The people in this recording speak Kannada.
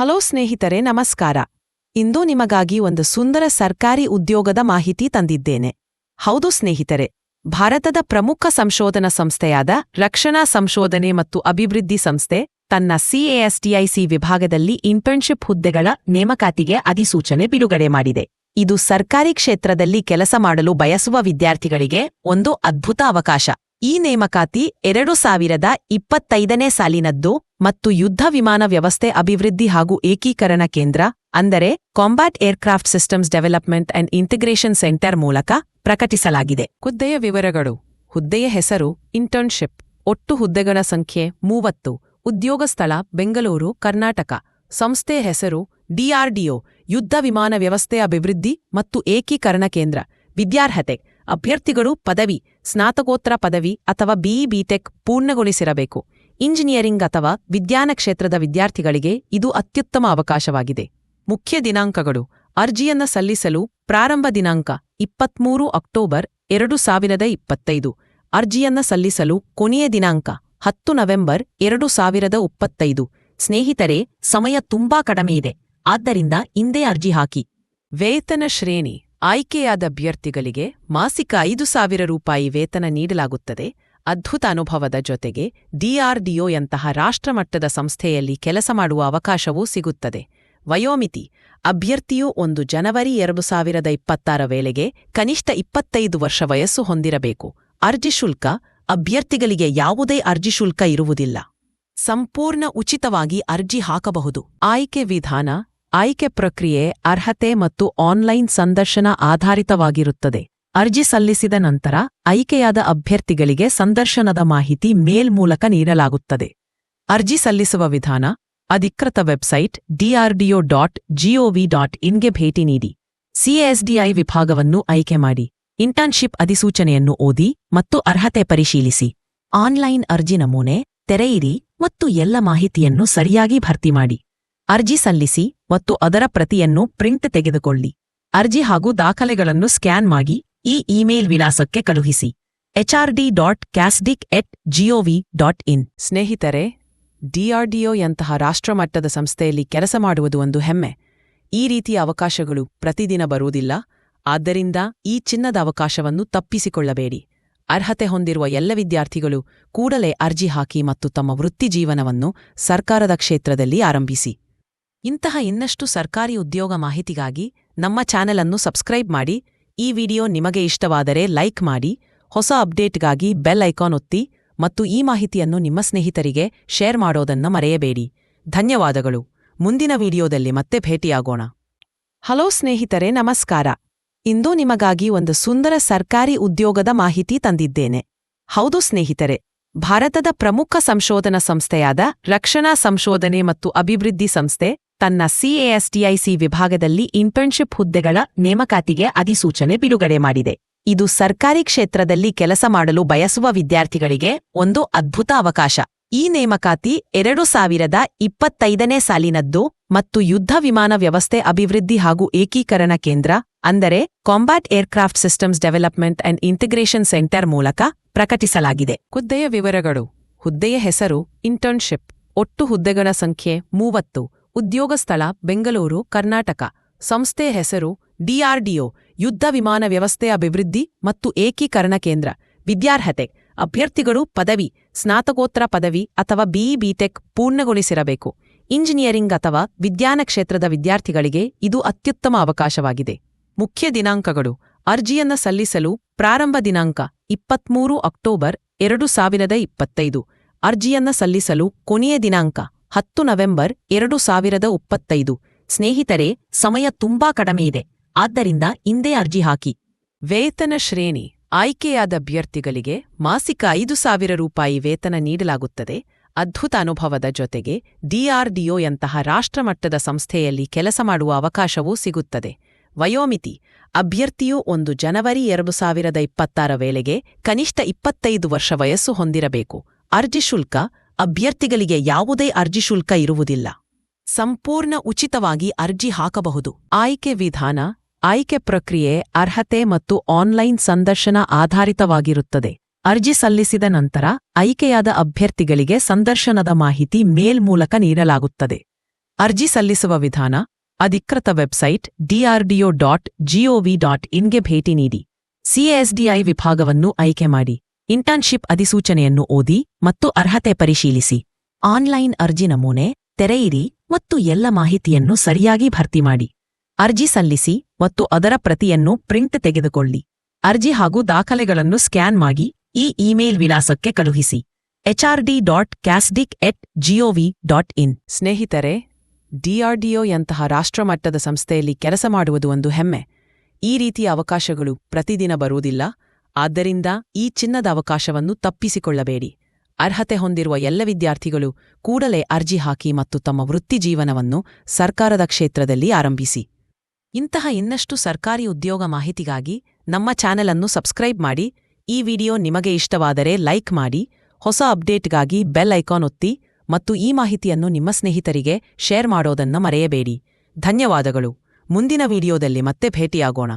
ಹಲೋ ಸ್ನೇಹಿತರೆ, ನಮಸ್ಕಾರ. ಇಂದು ನಿಮಗಾಗಿ ಒಂದು ಸುಂದರ ಸರ್ಕಾರಿ ಉದ್ಯೋಗದ ಮಾಹಿತಿ ತಂದಿದ್ದೇನೆ. ಹೌದು ಸ್ನೇಹಿತರೆ, ಭಾರತದ ಪ್ರಮುಖ ಸಂಶೋಧನಾ ಸಂಸ್ಥೆಯಾದ ರಕ್ಷಣಾ ಸಂಶೋಧನೆ ಮತ್ತು ಅಭಿವೃದ್ಧಿ ಸಂಸ್ಥೆ, ತನ್ನ ಸಿಎಎಸ್ಟಿಐಸಿ ವಿಭಾಗದಲ್ಲಿ ಇಂಟರ್ನ್ಶಿಪ್ ಹುದ್ದೆಗಳ ನೇಮಕಾತಿಗೆ ಅಧಿಸೂಚನೆ ಬಿಡುಗಡೆ ಮಾಡಿದೆ. ಇದು ಸರ್ಕಾರಿ ಕ್ಷೇತ್ರದಲ್ಲಿ ಕೆಲಸ ಮಾಡಲು ಬಯಸುವ ವಿದ್ಯಾರ್ಥಿಗಳಿಗೆ ಒಂದು ಅದ್ಭುತ ಅವಕಾಶ. ಈ ನೇಮಕಾತಿ ಎರಡು ಸಾವಿರದ ಇಪ್ಪತ್ತೈದನೇ ಸಾಲಿನದ್ದು ಮತ್ತು ಯುದ್ಧ ವಿಮಾನ ವ್ಯವಸ್ಥೆ ಅಭಿವೃದ್ಧಿ ಹಾಗೂ ಏಕೀಕರಣ ಕೇಂದ್ರ, ಅಂದರೆ combat aircraft systems development and integration centre ಮೂಲಕ ಪ್ರಕಟಿಸಲಾಗಿದೆ. ಹುದ್ದೆಯ ವಿವರಗಳು. ಹುದ್ದೆಯ ಹೆಸರು ಇಂಟರ್ನ್ಶಿಪ್ ಒಟ್ಟು ಹುದ್ದೆಗಳ ಸಂಖ್ಯೆ, ಮೂವತ್ತು. ಉದ್ಯೋಗ ಸ್ಥಳ, ಬೆಂಗಳೂರು, ಕರ್ನಾಟಕ. ಸಂಸ್ಥೆಯ ಹೆಸರು ಡಿಆರ್ಡಿಒ ಯುದ್ಧ ವಿಮಾನ ವ್ಯವಸ್ಥೆ ಅಭಿವೃದ್ಧಿ ಮತ್ತು ಏಕೀಕರಣ ಕೇಂದ್ರ. ವಿದ್ಯಾರ್ಹತೆ. ಅಭ್ಯರ್ಥಿಗಳು ಪದವಿ, ಸ್ನಾತಕೋತ್ತರ ಪದವಿ ಅಥವಾ ಬಿಇ ಬಿಟೆಕ್ ಪೂರ್ಣಗೊಳಿಸಿರಬೇಕು. ಇಂಜಿನಿಯರಿಂಗ್ ಅಥವಾ ವಿಜ್ಞಾನ ಕ್ಷೇತ್ರದ ವಿದ್ಯಾರ್ಥಿಗಳಿಗೆ ಇದು ಅತ್ಯುತ್ತಮ ಅವಕಾಶವಾಗಿದೆ. ಮುಖ್ಯ ದಿನಾಂಕಗಳು. ಅರ್ಜಿಯನ್ನ ಸಲ್ಲಿಸಲು ಪ್ರಾರಂಭ ದಿನಾಂಕ ಇಪ್ಪತ್ಮೂರು ಅಕ್ಟೋಬರ್ ಎರಡು ಸಾವಿರದ ಇಪ್ಪತ್ತೈದು. ಅರ್ಜಿಯನ್ನ ಸಲ್ಲಿಸಲು ಕೊನೆಯ ದಿನಾಂಕ ಹತ್ತು ನವೆಂಬರ್ ಎರಡು ಸಾವಿರದ ಇಪ್ಪತ್ತೈದು. ಸ್ನೇಹಿತರೆ, ಸಮಯ ತುಂಬಾ ಕಡಿಮೆಯಿದೆ ಆದ್ದರಿಂದ ಇಂದೇ ಅರ್ಜಿ ಹಾಕಿ. ವೇತನ ಶ್ರೇಣಿ. ಆಯ್ಕೆಯಾದ ಅಭ್ಯರ್ಥಿಗಳಿಗೆ ಮಾಸಿಕ ಐದು ಸಾವಿರ ರೂಪಾಯಿ ವೇತನ ನೀಡಲಾಗುತ್ತದೆ. ಅದ್ಭುತ ಅನುಭವದ ಜೊತೆಗೆ ಡಿಆರ್ಡಿಒಯಂತಹ ರಾಷ್ಟ್ರಮಟ್ಟದ ಸಂಸ್ಥೆಯಲ್ಲಿ ಕೆಲಸ ಮಾಡುವ ಅವಕಾಶವೂ ಸಿಗುತ್ತದೆ. ವಯೋಮಿತಿ, ಅಭ್ಯರ್ಥಿಯು ಒಂದು ಜನವರಿ ಎರಡು ಸಾವಿರದ ಇಪ್ಪತ್ತಾರ ವೇಳೆಗೆ ಕನಿಷ್ಠ ಇಪ್ಪತ್ತೈದು ವರ್ಷ ವಯಸ್ಸು ಹೊಂದಿರಬೇಕು. ಅರ್ಜಿ ಶುಲ್ಕ, ಅಭ್ಯರ್ಥಿಗಳಿಗೆ ಯಾವುದೇ ಅರ್ಜಿ ಶುಲ್ಕ ಇರುವುದಿಲ್ಲ. ಸಂಪೂರ್ಣ ಉಚಿತವಾಗಿ ಅರ್ಜಿ ಹಾಕಬಹುದು. ಆಯ್ಕೆ ವಿಧಾನ, ಆಯ್ಕೆ ಪ್ರಕ್ರಿಯೆ ಅರ್ಹತೆ ಮತ್ತು ಆನ್ಲೈನ್ ಸಂದರ್ಶನ ಆಧಾರಿತವಾಗಿರುತ್ತದೆ. ಅರ್ಜಿ ಸಲ್ಲಿಸಿದ ನಂತರ ಆಯ್ಕೆಯಾದ ಅಭ್ಯರ್ಥಿಗಳಿಗೆ ಸಂದರ್ಶನದ ಮಾಹಿತಿ ಮೇಲ್ ಮೂಲಕ ನೀಡಲಾಗುತ್ತದೆ. ಅರ್ಜಿ ಸಲ್ಲಿಸುವ ವಿಧಾನ, ಅಧಿಕೃತ website DRDO dot gov dot ಇನ್ಗೆ ಭೇಟಿ ನೀಡಿ. ಸಿಎಸ್ಡಿಐ ವಿಭಾಗವನ್ನು ಆಯ್ಕೆ ಮಾಡಿ. ಇಂಟರ್ನ್ಶಿಪ್ ಅಧಿಸೂಚನೆಯನ್ನು ಓದಿ ಮತ್ತು ಅರ್ಹತೆ ಪರಿಶೀಲಿಸಿ. ಆನ್ಲೈನ್ ಅರ್ಜಿ ನಮೂನೆ, ತೆರೆಯಿರಿ ಮತ್ತು ಎಲ್ಲ ಮಾಹಿತಿಯನ್ನು ಸರಿಯಾಗಿ ಭರ್ತಿ ಮಾಡಿ. ಅರ್ಜಿ ಸಲ್ಲಿಸಿ ಮತ್ತು ಅದರ ಪ್ರತಿಯನ್ನು ಪ್ರಿಂಟ್ ತೆಗೆದುಕೊಳ್ಳಿ. ಅರ್ಜಿ ಹಾಗೂ ದಾಖಲೆಗಳನ್ನು ಸ್ಕ್ಯಾನ್ ಮಾಡಿ ಈ ಇಮೇಲ್ ವಿಳಾಸಕ್ಕೆ ಕಳುಹಿಸಿ. HRD dot CASDIC at gov dot in ಸ್ನೇಹಿತರೆ ಡಿಆರ್ಡಿಒಯಂತಹ ರಾಷ್ಟ್ರಮಟ್ಟದ ಸಂಸ್ಥೆಯಲ್ಲಿ ಕೆಲಸ ಮಾಡುವುದು ಒಂದು ಹೆಮ್ಮೆ. ಈ ರೀತಿಯ ಅವಕಾಶಗಳು ಪ್ರತಿದಿನ ಬರುವುದಿಲ್ಲ. ಆದ್ದರಿಂದ ಈ ಚಿನ್ನದ ಅವಕಾಶವನ್ನು ತಪ್ಪಿಸಿಕೊಳ್ಳಬೇಡಿ. ಅರ್ಹತೆ ಹೊಂದಿರುವ ಎಲ್ಲ ವಿದ್ಯಾರ್ಥಿಗಳು ಕೂಡಲೇ ಅರ್ಜಿ ಹಾಕಿ ಮತ್ತು ತಮ್ಮ ವೃತ್ತಿಜೀವನವನ್ನು ಸರ್ಕಾರದ ಕ್ಷೇತ್ರದಲ್ಲಿ ಆರಂಭಿಸಿ. ಇಂತಹ ಇನ್ನಷ್ಟು ಸರ್ಕಾರಿ ಉದ್ಯೋಗ ಮಾಹಿತಿಗಾಗಿ ನಮ್ಮ ಚಾನೆಲ್ ಅನ್ನು ಸಬ್ಸ್ಕ್ರೈಬ್ ಮಾಡಿ. ಈ ವಿಡಿಯೋ ನಿಮಗೆ ಇಷ್ಟವಾದರೆ ಲೈಕ್ ಮಾಡಿ, ಹೊಸ ಅಪ್ಡೇಟ್ಗಾಗಿ ಬೆಲ್ ಐಕಾನ್ ಒತ್ತಿ ಮತ್ತು ಈ ಮಾಹಿತಿಯನ್ನು ನಿಮ್ಮ ಸ್ನೇಹಿತರಿಗೆ ಶೇರ್ ಮಾಡೋದನ್ನ ಮರೆಯಬೇಡಿ. ಧನ್ಯವಾದಗಳು. ಮುಂದಿನ ವಿಡಿಯೋದಲ್ಲಿ ಮತ್ತೆ ಭೇಟಿಯಾಗೋಣ. ಹಲೋ ಸ್ನೇಹಿತರೆ, ನಮಸ್ಕಾರ. ಇಂದು ನಿಮಗಾಗಿ ಒಂದು ಸುಂದರ ಸರ್ಕಾರಿ ಉದ್ಯೋಗದ ಮಾಹಿತಿ ತಂದಿದ್ದೇನೆ. ಹೌದು ಸ್ನೇಹಿತರೆ, ಭಾರತದ ಪ್ರಮುಖ ಸಂಶೋಧನಾ ಸಂಸ್ಥೆಯಾದ ರಕ್ಷಣಾ ಸಂಶೋಧನೆ ಮತ್ತು ಅಭಿವೃದ್ಧಿ ಸಂಸ್ಥೆ ತನ್ನ ಸಿಎಎಸ್ಟಿಐಸಿ ವಿಭಾಗದಲ್ಲಿ ಇಂಟರ್ನ್ಶಿಪ್ ಹುದ್ದೆಗಳ ನೇಮಕಾತಿಗೆ ಅಧಿಸೂಚನೆ ಬಿಡುಗಡೆ ಮಾಡಿದೆ. ಇದು ಸರ್ಕಾರಿ ಕ್ಷೇತ್ರದಲ್ಲಿ ಕೆಲಸ ಮಾಡಲು ಬಯಸುವ ವಿದ್ಯಾರ್ಥಿಗಳಿಗೆ ಒಂದು ಅದ್ಭುತ ಅವಕಾಶ. ಈ ನೇಮಕಾತಿ ಎರಡು ಸಾವಿರದ ಇಪ್ಪತ್ತೈದನೇ ಸಾಲಿನದ್ದು ಮತ್ತು ಯುದ್ಧ ವಿಮಾನ ವ್ಯವಸ್ಥೆ ಅಭಿವೃದ್ಧಿ ಹಾಗೂ ಏಕೀಕರಣ ಕೇಂದ್ರ, ಅಂದರೆ combat aircraft systems development and integration centre ಮೂಲಕ ಪ್ರಕಟಿಸಲಾಗಿದೆ. ಹುದ್ದೆಯ ವಿವರಗಳು. ಹುದ್ದೆಯ ಹೆಸರು ಇಂಟರ್ನ್ಶಿಪ್ ಒಟ್ಟು ಹುದ್ದೆಗಳ ಸಂಖ್ಯೆ, ಮೂವತ್ತು. ಉದ್ಯೋಗ ಸ್ಥಳ ಬೆಂಗಳೂರು, ಕರ್ನಾಟಕ. ಸಂಸ್ಥೆ ಹೆಸರು ಡಿಆರ್ಡಿಒ ಯುದ್ಧ ವಿಮಾನ ವ್ಯವಸ್ಥೆ ಅಭಿವೃದ್ಧಿ ಮತ್ತು ಏಕೀಕರಣ ಕೇಂದ್ರ. ವಿದ್ಯಾರ್ಹತೆ, ಅಭ್ಯರ್ಥಿಗಳು ಪದವಿ, ಸ್ನಾತಕೋತ್ತರ ಪದವಿ ಅಥವಾ ಬಿಇ ಬಿಟೆಕ್ ಪೂರ್ಣಗೊಳಿಸಿರಬೇಕು. ಇಂಜಿನಿಯರಿಂಗ್ ಅಥವಾ ವಿಜ್ಞಾನ ಕ್ಷೇತ್ರದ ವಿದ್ಯಾರ್ಥಿಗಳಿಗೆ ಇದು ಅತ್ಯುತ್ತಮ ಅವಕಾಶವಾಗಿದೆ. ಮುಖ್ಯ ದಿನಾಂಕಗಳು, ಅರ್ಜಿಯನ್ನು ಸಲ್ಲಿಸಲು ಪ್ರಾರಂಭ ದಿನಾಂಕ ಇಪ್ಪತ್ಮೂರು ಅಕ್ಟೋಬರ್ ಎರಡು ಸಾವಿರದ ಇಪ್ಪತ್ತೈದು. ಅರ್ಜಿಯನ್ನ ಸಲ್ಲಿಸಲು ಕೊನೆಯ ದಿನಾಂಕ ಹತ್ತು ನವೆಂಬರ್ ಎರಡು ಸಾವಿರದ ಇಪ್ಪತ್ತೈದು. ಸ್ನೇಹಿತರೆ, ಸಮಯ ತುಂಬಾ ಕಡಿಮೆ ಇದೆ. ಆದ್ದರಿಂದ ಇಂದೇ ಅರ್ಜಿ ಹಾಕಿ. ವೇತನ ಶ್ರೇಣಿ ಆಯ್ಕೆಯಾದ ಅಭ್ಯರ್ಥಿಗಳಿಗೆ ಮಾಸಿಕ ಐದು ಸಾವಿರ ರೂಪಾಯಿ ವೇತನ ನೀಡಲಾಗುತ್ತದೆ. ಅದ್ಭುತ ಅನುಭವದ ಜೊತೆಗೆ ಡಿಆರ್ಡಿಒಯಂತಹ ರಾಷ್ಟ್ರಮಟ್ಟದ ಸಂಸ್ಥೆಯಲ್ಲಿ ಕೆಲಸ ಮಾಡುವ ಅವಕಾಶವೂ ಸಿಗುತ್ತದೆ. ವಯೋಮಿತಿ, ಅಭ್ಯರ್ಥಿಯು ಒಂದು ಜನವರಿ ಎರಡು ಸಾವಿರದ ಇಪ್ಪತ್ತಾರ ವೇಳೆಗೆ ಕನಿಷ್ಠ ಇಪ್ಪತ್ತೈದು ವರ್ಷ ವಯಸ್ಸು ಹೊಂದಿರಬೇಕು. ಅರ್ಜಿ ಶುಲ್ಕ ಅಭ್ಯರ್ಥಿಗಳಿಗೆ ಯಾವುದೇ ಅರ್ಜಿ ಶುಲ್ಕ ಇರುವುದಿಲ್ಲ. ಸಂಪೂರ್ಣ ಉಚಿತವಾಗಿ ಅರ್ಜಿ ಹಾಕಬಹುದು. ಆಯ್ಕೆ ವಿಧಾನ, ಆಯ್ಕೆ ಪ್ರಕ್ರಿಯೆ ಅರ್ಹತೆ ಮತ್ತು ಆನ್ಲೈನ್ ಸಂದರ್ಶನ ಆಧಾರಿತವಾಗಿರುತ್ತದೆ. ಅರ್ಜಿ ಸಲ್ಲಿಸಿದ ನಂತರ ಆಯ್ಕೆಯಾದ ಅಭ್ಯರ್ಥಿಗಳಿಗೆ ಸಂದರ್ಶನದ ಮಾಹಿತಿ ಮೇಲ್ ಮೂಲಕ ನೀಡಲಾಗುತ್ತದೆ. ಅರ್ಜಿ ಸಲ್ಲಿಸುವ ವಿಧಾನ, ಅಧಿಕೃತ website DRDO dot gov dot ಇನ್ಗೆ ಭೇಟಿ ನೀಡಿ. ಸಿಎಸ್ಡಿಐ ವಿಭಾಗವನ್ನು ಆಯ್ಕೆ ಮಾಡಿ. ಇಂಟರ್ನ್ಶಿಪ್ ಅಧಿಸೂಚನೆಯನ್ನು ಓದಿ ಮತ್ತು ಅರ್ಹತೆ ಪರಿಶೀಲಿಸಿ. ಆನ್ಲೈನ್ ಅರ್ಜಿ ನಮೂನೆ, ತೆರೆಯಿರಿ ಮತ್ತು ಎಲ್ಲ ಮಾಹಿತಿಯನ್ನು ಸರಿಯಾಗಿ ಭರ್ತಿ ಮಾಡಿ. ಅರ್ಜಿ ಸಲ್ಲಿಸಿ ಮತ್ತು ಅದರ ಪ್ರತಿಯನ್ನು ಪ್ರಿಂಟ್ ತೆಗೆದುಕೊಳ್ಳಿ. ಅರ್ಜಿ ಹಾಗೂ ದಾಖಲೆಗಳನ್ನು ಸ್ಕ್ಯಾನ್ ಮಾಡಿ ಈ ಇಮೇಲ್ ವಿಳಾಸಕ್ಕೆ ಕಳುಹಿಸಿ. HRD dot CASDIC at gov dot in ಸ್ನೇಹಿತರೆ ಡಿಆರ್ಡಿಒ ಯಂತಹ ರಾಷ್ಟ್ರಮಟ್ಟದ ಸಂಸ್ಥೆಯಲ್ಲಿ ಕೆಲಸ ಮಾಡುವುದು ಒಂದು ಹೆಮ್ಮೆ. ಈ ರೀತಿಯ ಅವಕಾಶಗಳು ಪ್ರತಿದಿನ ಬರುವುದಿಲ್ಲ. ಆದ್ದರಿಂದ ಈ ಚಿನ್ನದ ಅವಕಾಶವನ್ನು ತಪ್ಪಿಸಿಕೊಳ್ಳಬೇಡಿ. ಅರ್ಹತೆ ಹೊಂದಿರುವ ಎಲ್ಲ ವಿದ್ಯಾರ್ಥಿಗಳು ಕೂಡಲೇ ಅರ್ಜಿ ಹಾಕಿ ಮತ್ತು ತಮ್ಮ ವೃತ್ತಿ ಜೀವನವನ್ನು ಸರ್ಕಾರದ ಕ್ಷೇತ್ರದಲ್ಲಿ ಆರಂಭಿಸಿ. ಇಂತಹ ಇನ್ನಷ್ಟು ಸರ್ಕಾರಿ ಉದ್ಯೋಗ ಮಾಹಿತಿಗಾಗಿ ನಮ್ಮ ಚಾನೆಲ್ ಅನ್ನು ಸಬ್ಸ್ಕ್ರೈಬ್ ಮಾಡಿ. ಈ ವಿಡಿಯೋ ನಿಮಗೆ ಇಷ್ಟವಾದರೆ ಲೈಕ್ ಮಾಡಿ. ಹೊಸ ಅಪ್ಡೇಟ್ಗಾಗಿ ಬೆಲ್ ಐಕಾನ್ ಒತ್ತಿ ಮತ್ತು ಈ ಮಾಹಿತಿಯನ್ನು ನಿಮ್ಮ ಸ್ನೇಹಿತರಿಗೆ ಶೇರ್ ಮಾಡೋದನ್ನ ಮರೆಯಬೇಡಿ. ಧನ್ಯವಾದಗಳು. ಮುಂದಿನ ವಿಡಿಯೋದಲ್ಲಿ ಮತ್ತೆ ಭೇಟಿಯಾಗೋಣ.